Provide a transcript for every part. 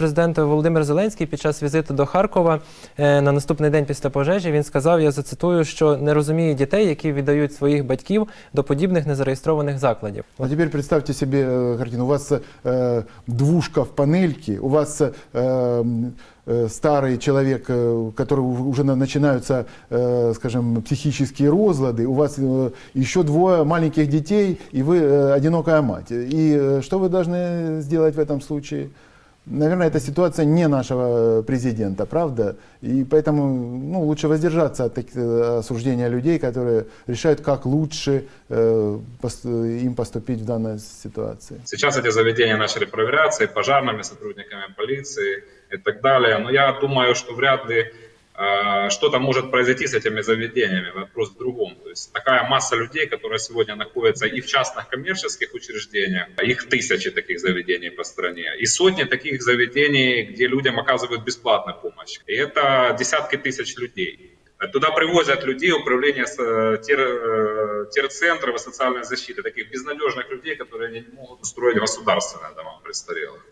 Президент Володимир Зеленський під час візиту до Харкова е, на наступний день після пожежі він сказав: я зацитую, що не розуміє дітей, які віддають своїх батьків до подібних незареєстрованих закладів. А теперь представьте себе э, картину. У вас э, двушка в панельке, у вас э, м, э, старый человек, э, у которого у- уже на- начинаются, э, скажем, психические розлады, у вас э, еще двое маленьких детей, и вы э, одинокая мать. И э, что вы должны сделать в этом случае? Наверное, эта ситуация не нашего президента, правда? И поэтому ну, лучше воздержаться от таких, э, осуждения людей, которые решают, как лучше э, пос- им поступить в данной ситуации. Сейчас эти заведения начали проверяться и пожарными сотрудниками полиции и так далее. Но я думаю, что вряд ли э, что-то может произойти с этими заведениями. Вопрос в другом. То есть такая масса людей, которая сегодня находится и в частных коммерческих учреждениях, их тысячи таких заведений по стране, и сотни таких заведений, где людям оказывают бесплатную помощь. И это десятки тысяч людей. Туда привозят людей управления с- э, тер, э, терцентров и социальной защиты, таких безнадежных людей, которые не могут устроить государственные дома престарелых.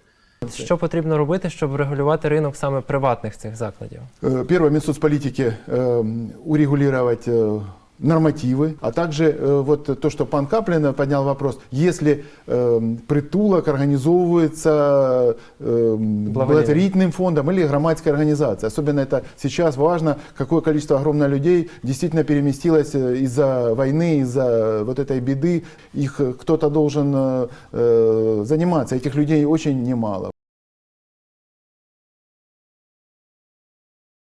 Що потрібно робити, щоб врегулювати ринок саме приватних цих закладів? Э, Первое, Минсоцполитики э, урегулировать э, нормативы, а также э, вот то, что пан Каплин поднял вопрос, если э, притулок организовывается э, благотворительным фондом или громадской организацией. Особенно это сейчас важно, какое количество огромное людей действительно переместилось э, из-за войны, из-за вот этой беды. Их э, кто-то должен э, э, заниматься, этих людей очень немало.